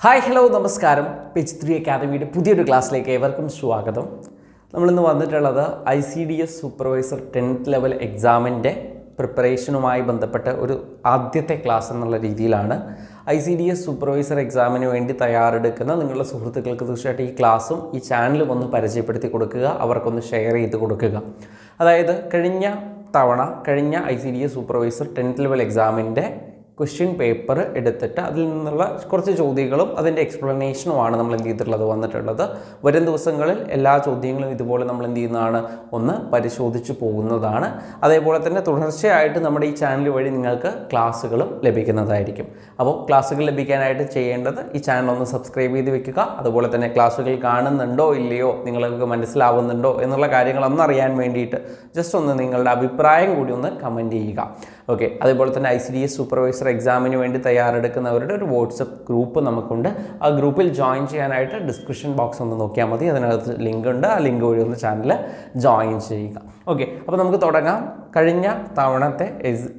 Hi hello നമസ്കാരം. Page three അക്കാദമിയുടെ പുതിയൊരു ക്ലാസ്സിലേക്ക് ഏവർക്കും സ്വാഗതം. നമ്മളിന്ന് വന്നിട്ടുള്ളത് I C D S supervisor tenth level എക്സാമിന്റെ പ്രിപ്പറേഷനുമായി ബന്ധപ്പെട്ട ഒരു ആദ്യത്തെ ക്ലാസ് എന്നുള്ള രീതിയിലാണ് I C D S supervisor എക്സാമിന് വേണ്ടി തയ്യാറെടുക്കുന്ന നിങ്ങളുടെ സുഹൃത്തുക്കൾക്ക് തീർച്ചയായിട്ടും ഈ ക്ലാസ്സും ഈ ചാനലും ഒന്ന് പരിചയപ്പെടുത്തി കൊടുക്കുക അവർക്കൊന്ന് ഷെയർ ചെയ്ത് കൊടുക്കുക. അതായത് കഴിഞ്ഞ തവണ കഴിഞ്ഞ I C D S supervisor tenth level എക്സാമിന്റെ ക്വസ്റ്റ്യൻ പേപ്പർ എടുത്തിട്ട് അതിൽ നിന്നുള്ള കുറച്ച് ചോദ്യങ്ങളും അതിന്റെ എക്സ്പ്ലനേഷനുമാണ് നമ്മൾ എന്ത് ചെയ്തിട്ടുള്ളത് വന്നിട്ടുള്ളത്. വരും ദിവസങ്ങളിൽ എല്ലാ ചോദ്യങ്ങളും ഇതുപോലെ നമ്മൾ എന്ത് ചെയ്യുന്നതാണ്? ഒന്ന് പരിശോധിച്ച് പോകുന്നതാണ്. അതേപോലെ തന്നെ തുടർച്ചയായിട്ട് നമ്മുടെ ഈ ചാനൽ വഴി നിങ്ങൾക്ക് ക്ലാസ്സുകളും ലഭിക്കുന്നതായിരിക്കും. അപ്പോൾ ക്ലാസ്സുകൾ ലഭിക്കാനായിട്ട് ചെയ്യേണ്ടത് ഈ ചാനൽ ഒന്ന് സബ്സ്ക്രൈബ് ചെയ്ത് വെക്കുക. അതുപോലെ തന്നെ ക്ലാസ്സുകൾ കാണുന്നുണ്ടോ ഇല്ലയോ നിങ്ങൾക്ക് മനസ്സിലാവുന്നുണ്ടോ എന്നുള്ള കാര്യങ്ങളൊന്നും അറിയാൻ വേണ്ടിയിട്ട് ജസ്റ്റ് ഒന്ന് നിങ്ങളുടെ അഭിപ്രായം കൂടി ഒന്ന് കമന്റ് ചെയ്യുക. ഓക്കെ അതുപോലെ തന്നെ I C D S supervisor എക്സാമിന് വേണ്ടി തയ്യാറെടുക്കുന്നവരുടെ ഒരു വാട്സപ്പ് ഗ്രൂപ്പ് നമുക്കുണ്ട്. ആ ഗ്രൂപ്പിൽ ജോയിൻ ചെയ്യാനായിട്ട് ഡിസ്ക്രിപ്ഷൻ ബോക്സ് ഒന്ന് നോക്കിയാൽ മതി. അതിനകത്ത് ലിങ്ക് ഉണ്ട്. ആ ലിങ്ക് വഴി ഒന്ന് ചാനൽ ജോയിൻ ചെയ്യുക. ഓക്കെ അപ്പോൾ നമുക്ക് തുടങ്ങാം. കഴിഞ്ഞ തവണത്തെ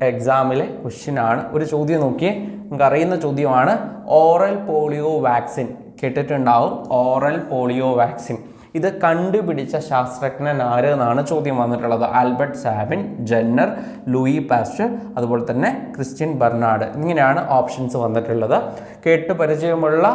എക്സാമിലെ ക്വസ്റ്റ്യനാണ് ഒരു ചോദ്യം നോക്കിയേ. നമുക്ക് അറിയുന്ന ചോദ്യമാണ് ഓറൽ പോളിയോ വാക്സിൻ കേട്ടിട്ടുണ്ടാവും. ഓറൽ പോളിയോ വാക്സിൻ ഇത് കണ്ടുപിടിച്ച ശാസ്ത്രജ്ഞൻ ആര് എന്നാണ് ചോദ്യം വന്നിട്ടുള്ളത്? Albert Sabin Jenner Louis Pasteur അതുപോലെ തന്നെ ക്രിസ്ത്യൻ ബെർണാഡ്. ഇങ്ങനെയാണ് ഓപ്ഷൻസ് വന്നിട്ടുള്ളത്. കേട്ട് പരിചയമുള്ള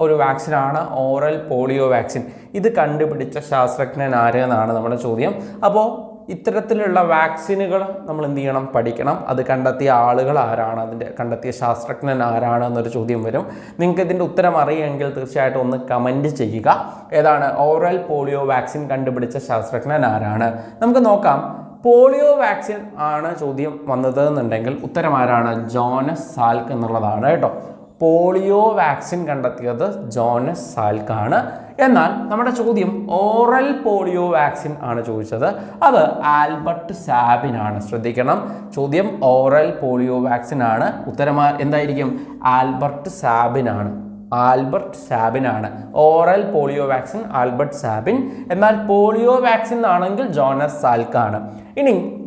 ഒരു വാക്സിനാണ് ഓറൽ പോളിയോ വാക്സിൻ. ഇത് കണ്ടുപിടിച്ച ശാസ്ത്രജ്ഞൻ ആര് എന്നാണ് നമ്മുടെ ചോദ്യം? അപ്പോൾ ഇത്തരത്തിലുള്ള വാക്സിനുകൾ നമ്മൾ എന്ത് ചെയ്യണം? പഠിക്കണം. അത് കണ്ടെത്തിയ ആളുകൾ ആരാണ്? അതിന്റെ കണ്ടെത്തിയ ശാസ്ത്രജ്ഞൻ ആരാണ് എന്നൊരു ചോദ്യം വരും. നിങ്ങൾക്ക് ഇതിന്റെ ഉത്തരം അറിയുമെങ്കിൽ തീർച്ചയായിട്ടും ഒന്ന് കമന്റ് ചെയ്യുക. ഏതാണ്? ഓറൽ പോളിയോ വാക്സിൻ കണ്ടുപിടിച്ച ശാസ്ത്രജ്ഞൻ ആരാണ്? നമുക്ക് നോക്കാം. പോളിയോ വാക്സിൻ ആണ് ചോദ്യം വന്നത് എന്നുണ്ടെങ്കിൽ ഉത്തരം ആരാണ്? ജോനസ് സാൽക്ക് എന്നുള്ളതാണ് കേട്ടോ. പോളിയോ വാക്സിൻ കണ്ടെത്തിയത് ജോനസ് സാൽക്കാണ്. എന്നാൽ നമ്മുടെ ചോദ്യം ഓറൽ പോളിയോ വാക്സിൻ ആണ് ചോദിച്ചത്. അത് ആൽബർട്ട് സാബിൻ ആണ് ശ്രദ്ധിക്കണം. ചോദ്യം ഓറൽ പോളിയോ വാക്സിൻ ആണ്. ഉത്തരമാ എന്തായിരിക്കും? ആൽബർട്ട് സാബിനാണ്. Albert സാബിനാണ്. Oral polio vaccine Albert Sabin. എന്നാൽ പോളിയോ വാക്സിൻ ആണെങ്കിൽ ജോനസ് സാൽക്കാണ്. ഇനി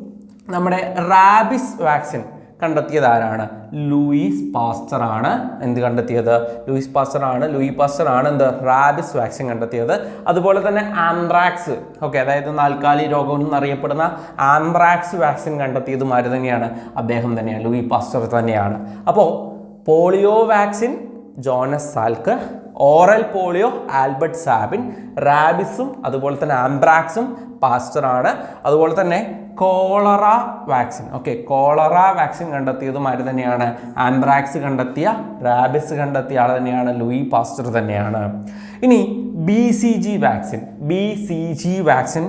നമ്മുടെ റാബിസ് വാക്സിൻ. കണ്ടെത്തിയത് ആരാണ് ലൂയിസ് പാസ്റ്റർ ആണ് എന്ത് കണ്ടെത്തിയത്? ലൂയിസ് പാസ്റ്റർ ആണ് ലൂയി പാസ്റ്റർ ആണ് എന്ത്? റാബിസ് വാക്സിൻ കണ്ടെത്തിയത്. അതുപോലെ തന്നെ ആംബ്രാക്സ് ഓക്കെ അതായത് നാൽക്കാലി രോഗം എന്നറിയപ്പെടുന്ന ആംബ്രാക്സ് വാക്സിൻ കണ്ടെത്തിയതും ആര് തന്നെയാണ്. അദ്ദേഹം തന്നെയാണ്. ലൂയി പാസ്റ്റർ തന്നെയാണ്. അപ്പോൾ polio vaccine Jonas Salk oral polio Albert Sabin റാബിസും അതുപോലെ തന്നെ ആംബ്രാക്സും പാസ്റ്ററാണ്. അതുപോലെ തന്നെ cholera vaccine. Okay cholera vaccine കണ്ടെത്തിയതും ആര് തന്നെയാണ്. ആംബ്രാക്സ് കണ്ടെത്തിയ റാബിസ് കണ്ടെത്തിയ ആൾ തന്നെയാണ് ലൂയി പാസ്റ്റർ തന്നെയാണ്. ഇനി B C G vaccine. B C G vaccine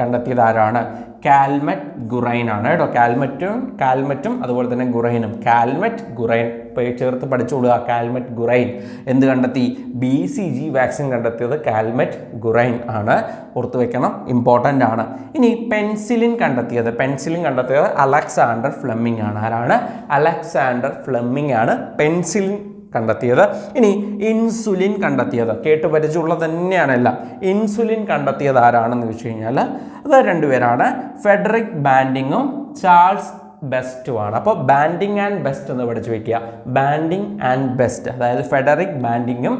കണ്ടെത്തിയത് ആരാണ്? കാൽമറ്റ് ഗുറൈൻ ആണ് കേട്ടോ. കാൽമറ്റും കാൽമറ്റും അതുപോലെ തന്നെ ഗുറൈനും. കാൽമറ്റ് ഗുറൈൻ. ചേർത്ത് പഠിച്ചുകൊള്ളുക കാൽമറ്റ് ഗുറൈൻ. എന്ത് കണ്ടെത്തി? ബി സി ജി വാക്സിൻ കണ്ടെത്തിയത് കാൽമറ്റ് ഗുറൈൻ ആണ്. ഓർത്ത് വെക്കണം. ഇമ്പോർട്ടന്റ് ആണ്. ഇനി പെൻസിലിൻ കണ്ടെത്തിയത്. പെൻസിലിൻ കണ്ടെത്തിയത് അലക്സാണ്ടർ ഫ്ലെമിംഗ് ആണ്. ആരാണ്? അലക്സാണ്ടർ ഫ്ലെമിംഗ് ആണ്. പെൻസിലിൻ കണ്ടെത്തിയത്. ഇനി ഇൻസുലിൻ കണ്ടെത്തിയത്. കേട്ട് പരിചയമുള്ളത് തന്നെയാണല്ല ഇൻസുലിൻ കണ്ടെത്തിയത് ആരാണെന്ന് വെച്ച് കഴിഞ്ഞാൽ അത് രണ്ടുപേരാണ് ഫെഡറിക് ബാൻഡിങ്ങും ചാൾസ് ബെസ്റ്റുമാണ്. അപ്പോൾ ബാൻഡിങ് ആൻഡ് ബെസ്റ്റ് എന്ന് പഠിച്ചു വയ്ക്കുക ബാൻഡിങ് ആൻഡ് ബെസ്റ്റ്. അതായത് ഫെഡറിക് ബാൻഡിങ്ങും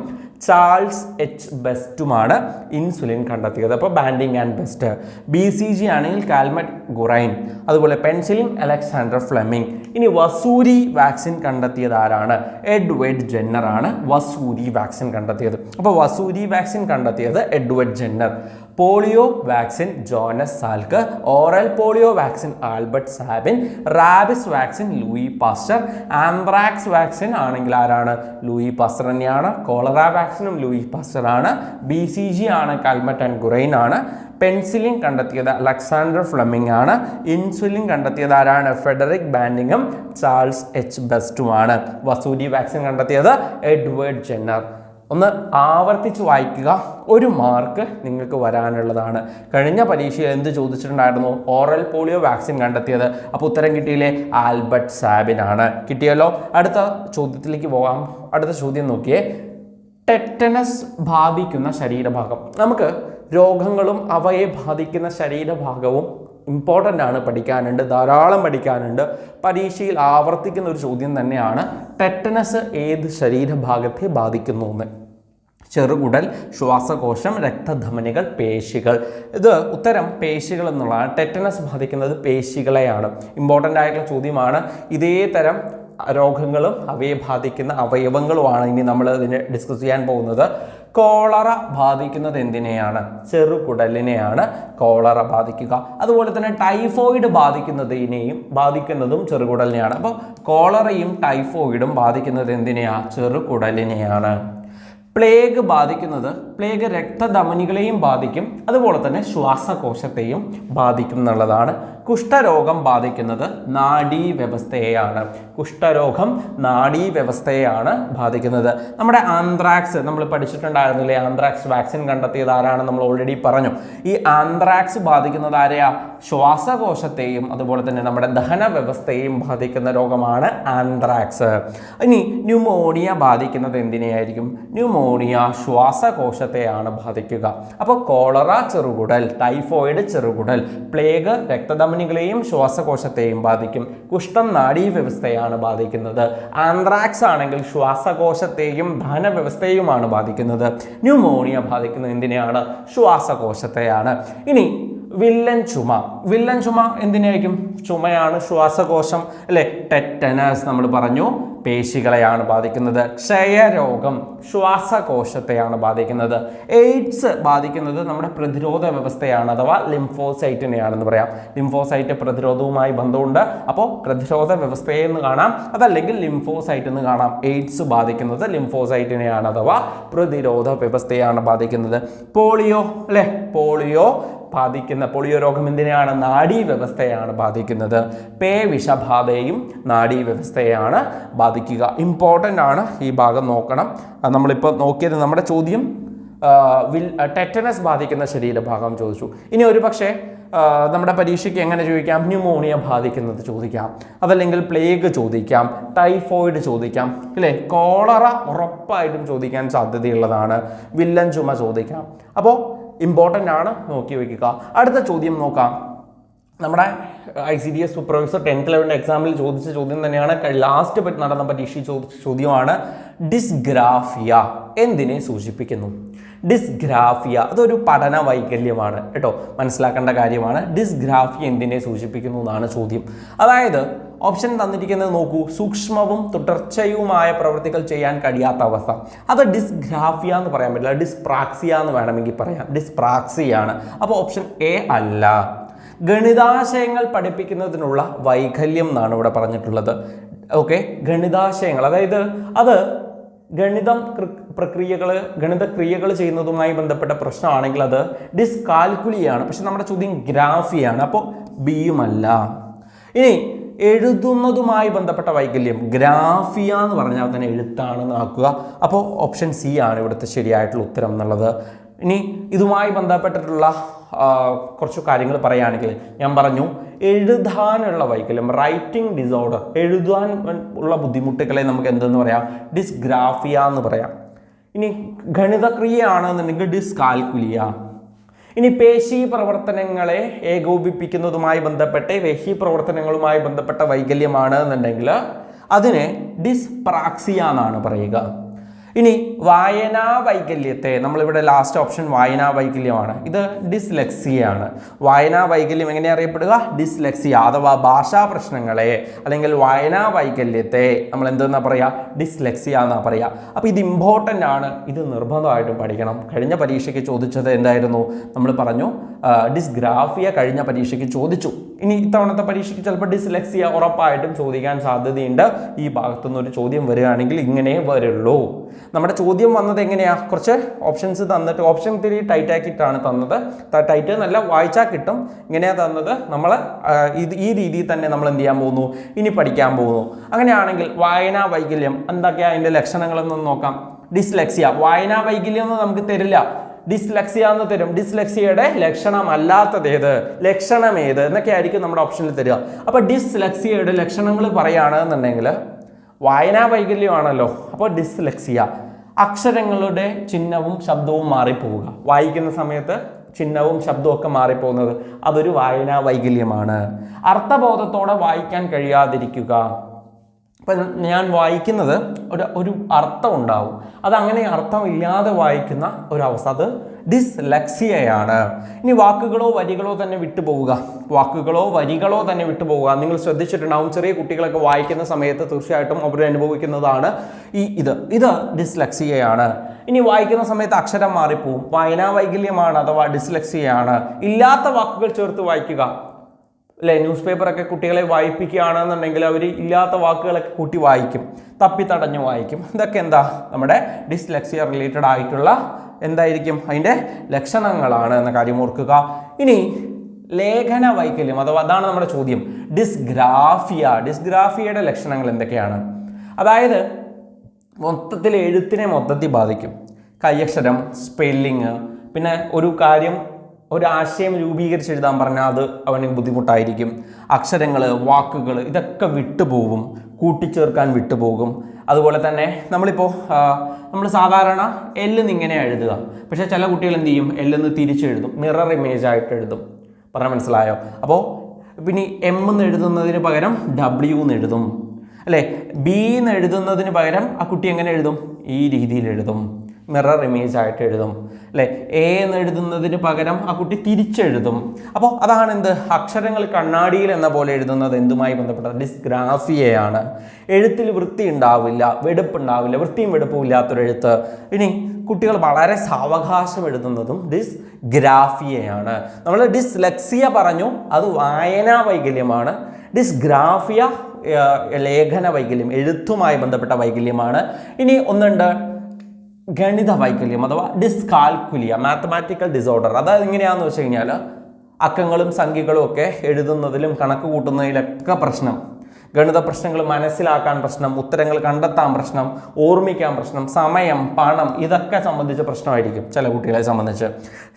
ചാൾസ് എച്ച് ബെസ്റ്റുമാണ് ഇൻസുലിൻ കണ്ടെത്തിയത്. അപ്പോൾ Banting and Best. B C G ആണെങ്കിൽ കാൽമറ്റ് ഗുറൈൻ അതുപോലെ പെൻസിലിൻ അലക്സാണ്ടർ ഫ്ലെമിംഗ്. ഇനി വസൂരി വാക്സിൻ കണ്ടെത്തിയത് ആരാണ്? എഡ്വേഡ് ജെന്നർ ആണ് വസൂരി വാക്സിൻ കണ്ടെത്തിയത്. അപ്പോൾ വസൂരി വാക്സിൻ കണ്ടെത്തിയത് എഡ്വേഡ് Jenner. Polio vaccine Jonas Salk oral polio vaccine Albert Sabin rabies vaccine Louis Pasteur anthrax vaccine ആണെങ്കിൽ ആരാണ്? ലൂയി പാസ്റ്റർ തന്നെയാണ് കോളറ വാക്സിനും ലൂയി പാസ്റ്റർ ആണ് ബി സി ജി ആണ് കാൽമറ്റ് ആൻഡ് ഗുറൈൻ ആണ് പെൻസിലിൻ കണ്ടെത്തിയത് അലക്സാണ്ടർ ഫ്ലെമിംഗ് ആണ് ഇൻസുലിൻ കണ്ടെത്തിയത് ആരാണ്? ഫെഡറിക് ബാൻഡിങ്ങും ചാൾസ് എച്ച് ബെസ്റ്റുമാണ് വസൂരി വാക്സിൻ കണ്ടെത്തിയത് എഡ്വേർഡ് ജെന്നർ. ഒന്ന് ആവർത്തിച്ച് വായിക്കുക. ഒരു മാർക്ക് നിങ്ങൾക്ക് വരാനുള്ളതാണ്. കഴിഞ്ഞ പരീക്ഷയിൽ എന്ത് ചോദിച്ചിട്ടുണ്ടായിരുന്നു? ഓറൽ പോളിയോ വാക്സിൻ കണ്ടെത്തിയത്. അപ്പോൾ ഉത്തരം കിട്ടിയില്ലേ? ആൽബർട്ട് സാബിൻ ആണ് കിട്ടിയല്ലോ? അടുത്ത ചോദ്യത്തിലേക്ക് പോകാം. അടുത്ത ചോദ്യം നോക്കിയേ. ടെറ്റനസ് ബാധിക്കുന്ന ശരീരഭാഗം. നമുക്ക് രോഗങ്ങളും അവയെ ബാധിക്കുന്ന ശരീരഭാഗവും ഇമ്പോർട്ടന്റ് ആണ് പഠിക്കാനുണ്ട് ധാരാളം പഠിക്കാനുണ്ട്. പരീക്ഷയിൽ ആവർത്തിക്കുന്ന ഒരു ചോദ്യം തന്നെയാണ് ടെറ്റനസ് ഏത് ശരീരഭാഗത്തെ ബാധിക്കുന്നു എന്ന്. ചെറുകുടൽ ശ്വാസകോശം രക്തധമനികൾ പേശികൾ. ഇത് ഉത്തരം പേശികൾ എന്നുള്ളതാണ്. ടെറ്റനസ് ബാധിക്കുന്നത് പേശികളെയാണ്. ഇമ്പോർട്ടന്റ് ആയിട്ടുള്ള ചോദ്യമാണ്. ഇതേ തരം രോഗങ്ങളും അവയെ ബാധിക്കുന്ന അവയവങ്ങളുമാണ് ഇനി നമ്മൾ ഇതിനെ ഡിസ്കസ് ചെയ്യാൻ പോകുന്നത്. കോളറ ബാധിക്കുന്നത് എന്തിനെയാണ്? ചെറുകുടലിനെയാണ് കോളറ ബാധിക്കുക. അതുപോലെ തന്നെ ടൈഫോയിഡ് ബാധിക്കുന്നതിനെയും ബാധിക്കുന്നതും ചെറുകുടലിനെയാണ്. അപ്പോൾ കോളറയും ടൈഫോയിഡും ബാധിക്കുന്നത് എന്തിനെയാണ് ചെറുകുടലിനെയാണ്. പ്ലേഗ് ബാധിക്കുന്നത് പ്ലേഗ് രക്തധമനികളെയും ബാധിക്കും. അതുപോലെ തന്നെ ശ്വാസകോശത്തെയും ബാധിക്കും എന്നുള്ളതാണ് കുഷ്ഠരോഗം ബാധിക്കുന്നത് നാഡീ വ്യവസ്ഥയെയാണ് കുഷ്ഠരോഗം നാഡീ വ്യവസ്ഥയെയാണ് ബാധിക്കുന്നത്. നമ്മുടെ ആന്ത്രാക്സ് നമ്മൾ പഠിച്ചിട്ടുണ്ടായിരുന്നില്ലേ? ആന്ത്രാക്സ് വാക്സിൻ കണ്ടെത്തിയത് ആരാണെന്ന് നമ്മൾ ഓൾറെഡി പറഞ്ഞു. ഈ ആന്ത്രാക്സ് ബാധിക്കുന്നത് ആരെയാ? ശ്വാസകോശത്തെയും അതുപോലെ തന്നെ നമ്മുടെ ദഹന വ്യവസ്ഥയെയും ബാധിക്കുന്ന രോഗമാണ് ആന്ത്രാക്സ്. ഇനി ന്യൂമോണിയ ബാധിക്കുന്നത് എന്തിനെയായിരിക്കും? ന്യൂമോണിയ ശ്വാസകോശത്തെയാണ് ബാധിക്കുക. അപ്പോൾ കോളറ ചെറുകുടൽ ടൈഫോയിഡ് ചെറുകുടൽ പ്ലേഗ് രക്തധമനികളെയും ശ്വാസകോശത്തെയും ബാധിക്കും. കുഷ്ഠം നാഡീ വ്യവസ്ഥയാണ് ബാധിക്കുന്നത്. ആന്ത്രാക്സ് ആണെങ്കിൽ ശ്വാസകോശത്തെയും ദഹന വ്യവസ്ഥയുമാണ് ബാധിക്കുന്നത്. ന്യൂമോണിയ ബാധിക്കുന്നത് എന്തിനെയാണ്? ശ്വാസകോശത്തെയാണ്. ഇനി വില്ലൻ ചുമ. വില്ലൻ ചുമ എന്തിനായിരിക്കും ചുമയാണ് ശ്വാസകോശം അല്ലെ ടെറ്റനസ് നമ്മൾ പറഞ്ഞു. പേശികളെയാണ് ബാധിക്കുന്നത്. ക്ഷയരോഗം ശ്വാസകോശത്തെയാണ് ബാധിക്കുന്നത്. എയ്ഡ്സ് ബാധിക്കുന്നത് നമ്മുടെ പ്രതിരോധ വ്യവസ്ഥയാണ് അഥവാ ലിംഫോസൈറ്റിനെയാണെന്ന് പറയാം. ലിംഫോസൈറ്റ് പ്രതിരോധവുമായി ബന്ധമുണ്ട്. അപ്പോൾ പ്രതിരോധ വ്യവസ്ഥയെ എന്ന് കാണാം അതല്ലെങ്കിൽ ലിംഫോസൈറ്റ് എന്ന് കാണാം. എയ്ഡ്സ് ബാധിക്കുന്നത് ലിംഫോസൈറ്റിനെയാണ് അഥവാ പ്രതിരോധ വ്യവസ്ഥയാണ് ബാധിക്കുന്നത്. പോളിയോ അല്ലെ പോളിയോ ബാധിക്കുന്ന പോളിയോ രോഗം എന്തിനെയാണ്? നാഡീ വ്യവസ്ഥയാണ് ബാധിക്കുന്നത്. പേ വിഷബാധയും നാഡീ വ്യവസ്ഥയാണ് ബാധിക്കുക. ഇമ്പോർട്ടന്റ് ആണ് ഈ ഭാഗം നോക്കണം. നമ്മളിപ്പോൾ നോക്കിയത് നമ്മുടെ ചോദ്യം വിൽ ടെറ്റനസ് ബാധിക്കുന്ന ശരീരഭാഗം ചോദിച്ചു. ഇനി ഒരു പക്ഷേ നമ്മുടെ പരീക്ഷയ്ക്ക് എങ്ങനെ ചോദിക്കാം? ന്യൂമോണിയ ബാധിക്കുന്നത് ചോദിക്കാം. അതല്ലെങ്കിൽ പ്ലേഗ് ചോദിക്കാം. ടൈഫോയിഡ് ചോദിക്കാം. ഇല്ലേ? കോളറ ഉറപ്പായിട്ടും ചോദിക്കാൻ സാധ്യതയുള്ളതാണ്. വില്ലൻ ചുമ ചോദിക്കാം. അപ്പോൾ ഇമ്പോർട്ടന്റ് ആണ് നോക്കി വയ്ക്കുക അടുത്ത ചോദ്യം നോക്കാം. നമ്മുടെ I C D S supervisor tenth ലെവലിന്റെ എക്സാമിൽ ചോദിച്ച ചോദ്യം തന്നെയാണ്. ലാസ്റ്റ് നടന്ന പരീക്ഷ ചോദിച്ച ചോദ്യമാണ്. ഡിസ്ഗ്രാഫിയ എന്തിനെ സൂചിപ്പിക്കുന്നു? ഡിസ്ഗ്രാഫിയ അതൊരു പഠന വൈകല്യമാണ്. കേട്ടോ മനസ്സിലാക്കേണ്ട കാര്യമാണ്. ഡിസ്ഗ്രാഫിയ എന്തിനെ സൂചിപ്പിക്കുന്നു എന്നാണ് ചോദ്യം. അതായത് ഓപ്ഷൻ തന്നിരിക്കുന്നത് നോക്കൂ. സൂക്ഷ്മവും തുടർച്ചയുമായ പ്രവൃത്തികൾ ചെയ്യാൻ കഴിയാത്ത അവസ്ഥ. അത് ഡിസ്ഗ്രാഫിയ എന്ന് പറയാൻ പറ്റില്ല. ഡിസ്പ്രാക്സിയ എന്ന് വേണമെങ്കിൽ പറയാം. ഡിസ്പ്രാക്സിയാണ്. അപ്പോൾ ഓപ്ഷൻ എ അല്ല. ഗണിതാശയങ്ങൾ പഠിപ്പിക്കുന്നതിനുള്ള വൈകല്യം എന്നാണ് ഇവിടെ പറഞ്ഞിട്ടുള്ളത്. ഓക്കെ? ഗണിതാശയങ്ങൾ. അതായത് അത് ഗണിതം പ്രക്രിയകൾ ഗണിത ക്രിയകൾ ചെയ്യുന്നതുമായി ബന്ധപ്പെട്ട പ്രശ്നമാണെങ്കിൽ അത് ഡിസ്കാൽക്കുലിയാണ്. പക്ഷെ നമ്മുടെ ചോദ്യം ഗ്രാഫിയാണ്. അപ്പോൾ ബിയുമല്ല. ഇനി എഴുതുന്നതുമായി ബന്ധപ്പെട്ട വൈകല്യം. ഗ്രാഫിയ എന്ന് പറഞ്ഞാൽ തന്നെ എഴുത്താണെന്ന് ആക്കുക. അപ്പോൾ ഓപ്ഷൻ സി ആണ് ഇവിടുത്തെ ശരിയായിട്ടുള്ള ഉത്തരം എന്നുള്ളത്. ഇനി ഇതുമായി ബന്ധപ്പെട്ടിട്ടുള്ള കുറച്ച് കാര്യങ്ങൾ പറയുകയാണെങ്കിൽ ഞാൻ പറഞ്ഞു എഴുതാനുള്ള വൈകല്യം റൈറ്റിംഗ് ഡിസോർഡർ എഴുതാൻ ഉള്ള ബുദ്ധിമുട്ടുകളെ നമുക്ക് എന്തെന്ന് പറയാം? ഡിസ്ഗ്രാഫിയ എന്ന് പറയാം. ഇനി ഗണിതക്രിയ ആണെന്നുണ്ടെങ്കിൽ ഡിസ്കാൽക്കുലിയ ഇനി പേശി പ്രവർത്തനങ്ങളെ ഏകോപിപ്പിക്കുന്നതുമായി ബന്ധപ്പെട്ട് പേശി പ്രവർത്തനങ്ങളുമായി ബന്ധപ്പെട്ട വൈകല്യമാണ് എന്നുണ്ടെങ്കിൽ അതിനെ ഡിസ്പ്രാക്സിയ എന്നാണ് പറയുക. ഇനി വായനാ വൈകല്യത്തെ നമ്മളിവിടെ ലാസ്റ്റ് ഓപ്ഷൻ വായനാ വൈകല്യമാണ്. ഇത് ഡിസ്ലെക്സിയാണ് വായനാ വൈകല്യം എങ്ങനെ അറിയപ്പെടുക? ഡിസ്ലെക്സിയ അഥവാ ഭാഷാ പ്രശ്നങ്ങളെ അല്ലെങ്കിൽ വായനാ വൈകല്യത്തെ നമ്മൾ എന്തെന്നാ പറയുക ഡിസ്ലെക്സിയ എന്നാ പറയുക അപ്പോൾ ഇത് ഇമ്പോർട്ടന്റ് ആണ്. ഇത് നിർബന്ധമായിട്ടും പഠിക്കണം. കഴിഞ്ഞ പരീക്ഷയ്ക്ക് ചോദിച്ചത് എന്തായിരുന്നു? നമ്മൾ പറഞ്ഞു ഡിസ്ഗ്രാഫിയ കഴിഞ്ഞ പരീക്ഷയ്ക്ക് ചോദിച്ചു. ഇനി ഇത്തവണത്തെ പരീക്ഷയ്ക്ക് ചിലപ്പോൾ ഡിസ്ലെക്സിയ ഉറപ്പായിട്ടും ചോദിക്കാൻ സാധ്യതയുണ്ട്. ഈ ഭാഗത്തുനിന്ന് ഒരു ചോദ്യം വരികയാണെങ്കിൽ ഇങ്ങനെ വരുള്ളൂ. നമ്മുടെ ചോദ്യം വന്നത് എങ്ങനെയാണ് കുറച്ച് ഓപ്ഷൻസ് തന്നിട്ട് ഓപ്ഷൻ ഇത്തിരി ടൈറ്റ് ആക്കിയിട്ടാണ് തന്നത്. ടൈറ്റ് നല്ല വായിച്ചാൽ കിട്ടും. ഇങ്ങനെയാണ് തന്നത്. നമ്മൾ ഇത് ഈ രീതിയിൽ തന്നെ നമ്മൾ എന്ത് ചെയ്യാൻ പോകുന്നു? ഇനി പഠിക്കാൻ പോകുന്നു. അങ്ങനെയാണെങ്കിൽ വായനാ വൈകല്യം എന്തൊക്കെയാണ് അതിന്റെ ലക്ഷണങ്ങളെന്ന് നോക്കാം. ഡിസ്ലെക്സിയ വായനാ വൈകല്യം ഒന്നും നമുക്ക് തരില്ല. ഡിസ്ലെക്സിയ എന്ന് തരും. ഡിസ്ലെക്സിയയുടെ ലക്ഷണമല്ലാത്തത് ഏത്? ലക്ഷണം ഏത്? എന്നൊക്കെ ആയിരിക്കും നമ്മുടെ ഓപ്ഷനിൽ തരിക. അപ്പോൾ ഡിസ്ലക്സിയയുടെ ലക്ഷണങ്ങൾ പറയുകയാണെന്നുണ്ടെങ്കിൽ വായനാ വൈകല്യമാണല്ലോ. അപ്പോൾ ഡിസ്ലക്സിയ അക്ഷരങ്ങളുടെ ചിഹ്നവും ശബ്ദവും മാറിപ്പോവുക. വായിക്കുന്ന സമയത്ത് ചിഹ്നവും ശബ്ദവും ഒക്കെ മാറിപ്പോകുന്നത് അതൊരു വായനാ വൈകല്യമാണ്. അർത്ഥബോധത്തോടെ വായിക്കാൻ കഴിയാതിരിക്കുക. ഇപ്പം ഞാൻ വായിക്കുന്നത് ഒരു ഒരു അർത്ഥം ഉണ്ടാവും. അതങ്ങനെ അർത്ഥമില്ലാതെ വായിക്കുന്ന ഒരവസ്ഥ. അത് ഡിസ്ലെക്സിയയാണ്. ഇനി വാക്കുകളോ വരികളോ തന്നെ വിട്ടുപോവുക. വാക്കുകളോ വരികളോ തന്നെ വിട്ടുപോവുക. നിങ്ങൾ ശ്രദ്ധിച്ചിട്ടുണ്ടാവും ചെറിയ കുട്ടികളൊക്കെ വായിക്കുന്ന സമയത്ത് തീർച്ചയായിട്ടും അവർ അനുഭവിക്കുന്നതാണ് ഈ ഇത്. ഇത് ഡിസ്ലെക്സിയയാണ്. ഇനി വായിക്കുന്ന സമയത്ത് അക്ഷരം മാറിപ്പോവും. വായനാ വൈകല്യമാണ് അഥവാ ഡിസ്ലെക്സിയയാണ്. ഇല്ലാത്ത വാക്കുകൾ ചേർത്ത് വായിക്കുക. അല്ലെ ന്യൂസ് പേപ്പറൊക്കെ കുട്ടികളെ വായിപ്പിക്കുകയാണെന്നുണ്ടെങ്കിൽ അവർ ഇല്ലാത്ത വാക്കുകളൊക്കെ കൂട്ടി വായിക്കും തപ്പി തടഞ്ഞു വായിക്കും. ഇതൊക്കെ എന്താ? നമ്മുടെ ഡിസ്ലെക്സിയ റിലേറ്റഡ് ആയിട്ടുള്ള എന്തായിരിക്കും? അതിന്റെ ലക്ഷണങ്ങളാണ് എന്ന കാര്യം ഓർക്കുക. ഇനി ലേഖന വൈകല്യം അഥവാ അതാണ് നമ്മുടെ ചോദ്യം. ഡിസ്ഗ്രാഫിയ ഡിസ്ഗ്രാഫിയയുടെ ലക്ഷണങ്ങൾ എന്തൊക്കെയാണ്? അതായത് മൊത്തത്തിൽ എഴുത്തിനെ മൊത്തത്തിൽ ബാധിക്കും. കൈയക്ഷരം സ്പെല്ലിങ് പിന്നെ ഒരു കാര്യം ഒരു ആശയം രൂപീകരിച്ച് എഴുതാൻ പറഞ്ഞാൽ അത് അവന് ബുദ്ധിമുട്ടായിരിക്കും. അക്ഷരങ്ങൾ വാക്കുകൾ ഇതൊക്കെ വിട്ടുപോകും. കൂട്ടിച്ചേർക്കാൻ വിട്ടുപോകും. അതുപോലെ തന്നെ നമ്മളിപ്പോൾ നമ്മൾ സാധാരണ എല്ലെന്ന് ഇങ്ങനെ എഴുതുക. പക്ഷേ ചില കുട്ടികൾ എന്ത് ചെയ്യും? എല്ലെന്ന് തിരിച്ചെഴുതും. മിറർ ഇമേജ് ആയിട്ട് എഴുതും. പറഞ്ഞാൽ മനസ്സിലായോ? അപ്പോൾ പിന്നെ എം എന്ന് എഴുതുന്നതിന് പകരം ഡബ്ല്യു എന്ന് എഴുതും. അല്ലേ? ബി എന്ന് എഴുതുന്നതിന് പകരം ആ കുട്ടി എങ്ങനെ എഴുതും? ഈ രീതിയിൽ എഴുതും. മിറർ ഇമേജ് ആയിട്ട് എഴുതും. അല്ലേ? എ എന്ന് എഴുതുന്നതിന് പകരം ആ കുട്ടി തിരിച്ചെഴുതും. അപ്പോൾ അതാണ് എന്ത് അക്ഷരങ്ങൾ കണ്ണാടിയിൽ എന്ന പോലെ എഴുതുന്നത് എന്തുമായി ബന്ധപ്പെട്ട ഡിസ്ഗ്രാഫിയയാണ്. എഴുത്തിൽ വൃത്തി ഉണ്ടാവില്ല വെടുപ്പ് ഉണ്ടാവില്ല വൃത്തിയും വെടുപ്പും ഇല്ലാത്തൊരു എഴുത്ത്. ഇനി കുട്ടികൾ വളരെ സാവകാശം എഴുതുന്നതും ഡിസ്ഗ്രാഫിയയാണ്. നമ്മൾ ഡിസ്ലെക്സിയ പറഞ്ഞു അത് വായനാ വൈകല്യമാണ്. ഡിസ്ഗ്രാഫിയ ലേഖന വൈകല്യം എഴുത്തുമായി ബന്ധപ്പെട്ട വൈകല്യമാണ്. ഇനി ഒന്നുണ്ട്. ഗണിത വൈകല്യം അഥവാ ഡിസ്കാൽക്കുലിയ മാത്തമാറ്റിക്കൽ ഡിസോർഡർ അതായത് എങ്ങനെയാണെന്ന് വെച്ച് കഴിഞ്ഞാൽ അക്കങ്ങളും സംഖ്യകളും ഒക്കെ എഴുതുന്നതിലും കണക്ക് കൂട്ടുന്നതിലൊക്കെ പ്രശ്നം. ഗണിത പ്രശ്നങ്ങൾ മനസ്സിലാക്കാൻ പ്രശ്നം ഉത്തരങ്ങൾ കണ്ടെത്താൻ പ്രശ്നം ഓർമ്മിക്കാൻ പ്രശ്നം സമയം പണം ഇതൊക്കെ സംബന്ധിച്ച പ്രശ്നമായിരിക്കും ചില കുട്ടികളെ സംബന്ധിച്ച്.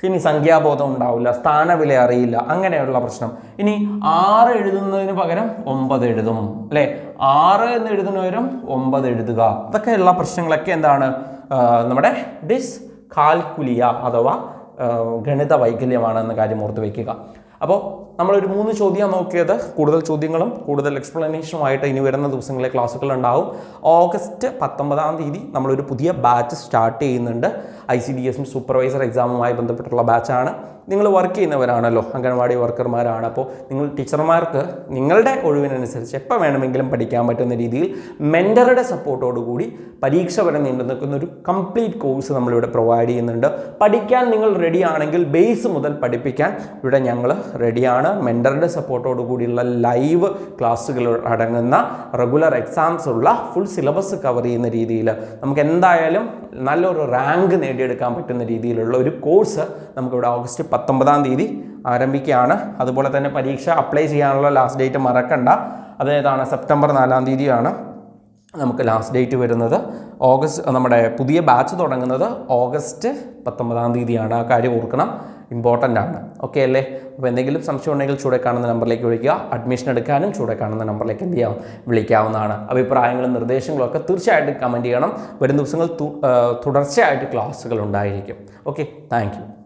ഇനി സംഖ്യാബോധം ഉണ്ടാവില്ല സ്ഥാനവില അറിയില്ല അങ്ങനെയുള്ള പ്രശ്നം. ഇനി ആറ് എഴുതുന്നതിന് പകരം ഒമ്പത് എഴുതും അല്ലേ? ആറ് എന്ന് എഴുതുന്നവരും ഒമ്പത് എഴുതുക. ഇതൊക്കെയുള്ള പ്രശ്നങ്ങളൊക്കെ എന്താണ്? നമ്മുടെ ഡിസ് കാൽക്കുലിയ അഥവാ ഗണിത ഗണിത വൈകല്യമാണെന്ന കാര്യം ഓർത്ത് വയ്ക്കുക അപ്പോൾ നമ്മളൊരു മൂന്ന് ചോദ്യം നോക്കിയത്. കൂടുതൽ ചോദ്യങ്ങളും കൂടുതൽ എക്സ്പ്ലനേഷനുമായിട്ട് ഇനി വരുന്ന ദിവസങ്ങളിലെ ക്ലാസ്സുകൾ ഉണ്ടാവും. ഓഗസ്റ്റ് പത്തൊമ്പതാം തീയതി നമ്മളൊരു പുതിയ ബാച്ച് സ്റ്റാർട്ട് ചെയ്യുന്നുണ്ട്. ഐ സി ഡി എസും സൂപ്പർവൈസർ എക്സാമുമായി ബന്ധപ്പെട്ടുള്ള ബാച്ചാണ് നിങ്ങൾ വർക്ക് ചെയ്യുന്നവരാണല്ലോ അംഗൻവാടി വർക്കർമാരാണ് അപ്പോൾ നിങ്ങൾ ടീച്ചർമാർക്ക് നിങ്ങളുടെ ഒഴിവിനനുസരിച്ച് എപ്പോൾ വേണമെങ്കിലും പഠിക്കാൻ പറ്റുന്ന രീതിയിൽ മെന്ററുടെ സപ്പോർട്ടോടുകൂടി പരീക്ഷ വരെ നീണ്ടു നിൽക്കുന്ന ഒരു കംപ്ലീറ്റ് കോഴ്സ് നമ്മളിവിടെ പ്രൊവൈഡ് ചെയ്യുന്നുണ്ട്. പഠിക്കാൻ നിങ്ങൾ റെഡിയാണെങ്കിൽ ബേസ് മുതൽ പഠിപ്പിക്കാൻ ഇവിടെ ഞങ്ങൾ റെഡിയാണ് മെന്ററുടെ സപ്പോർട്ടോട് കൂടിയുള്ള ലൈവ് ക്ലാസ്സുകൾ അടങ്ങുന്ന റെഗുലർ എക്സാംസ് ഉള്ള ഫുൾ സിലബസ് കവർ ചെയ്യുന്ന രീതിയിൽ നമുക്ക് എന്തായാലും നല്ലൊരു റാങ്ക് നേടിയെടുക്കാൻ പറ്റുന്ന രീതിയിലുള്ള ഒരു കോഴ്സ് നമുക്കിവിടെ ഓഗസ്റ്റ് പത്തൊമ്പതാം തീയതി ആരംഭിക്കുകയാണ്. അതുപോലെ തന്നെ പരീക്ഷ അപ്ലൈ ചെയ്യാനുള്ള ലാസ്റ്റ് ഡേറ്റ് മറക്കണ്ട. അതേതാണ് സെപ്റ്റംബർ നാലാം തീയതിയാണ്. നമുക്ക് ലാസ്റ്റ് ഡേറ്റ് വരുന്നത് ഓഗസ്റ്റ് നമ്മുടെ പുതിയ ബാച്ച് തുടങ്ങുന്നത് ഓഗസ്റ്റ് പത്തൊമ്പതാം തീയതിയാണ്. ആ കാര്യം ഓർക്കണം. ഇമ്പോർട്ടന്റ് ആണ്. ഓക്കെ അല്ലേ? അപ്പോൾ എന്തെങ്കിലും സംശയം ഉണ്ടെങ്കിൽ ചൂടെ കാണുന്ന നമ്പറിലേക്ക് വിളിക്കുക. അഡ്മിഷൻ എടുക്കാനും ചൂടെ കാണുന്ന നമ്പറിലേക്ക് എന്ത് ചെയ്യാം? വിളിക്കാവുന്നതാണ്. അഭിപ്രായങ്ങളും നിർദ്ദേശങ്ങളും ഒക്കെ തീർച്ചയായിട്ടും കമന്റ് ചെയ്യണം. വരും ദിവസങ്ങൾ തുടർച്ചയായിട്ട് ക്ലാസ്സുകൾ ഉണ്ടായിരിക്കും. Okay thank